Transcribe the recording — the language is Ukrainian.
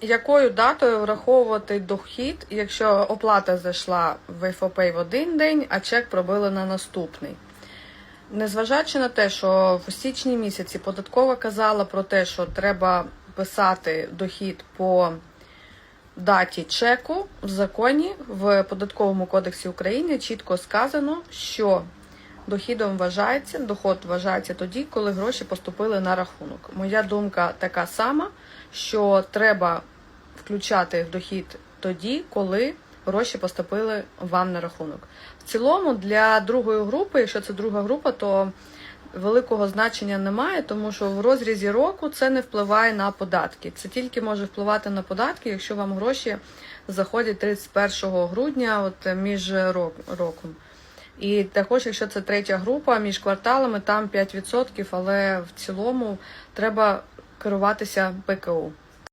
якою датою враховувати дохід, якщо оплата зайшла в ФОП в один день, а чек пробили на наступний? Незважаючи на те, що в січні місяці податкова казала про те, що треба писати дохід по даті чеку в законі в податковому кодексі України чітко сказано, що дохідом вважається, доход вважається тоді, коли гроші поступили на рахунок. Моя думка така сама, що треба включати в дохід тоді, коли гроші поступили вам на рахунок. В цілому для другої групи, якщо це друга група, то великого значення немає, тому що в розрізі року це не впливає на податки. Це тільки може впливати на податки, якщо вам гроші заходять 31 грудня, от між роком. І також, якщо це третя група, між кварталами там 5%, але в цілому треба керуватися ПКУ.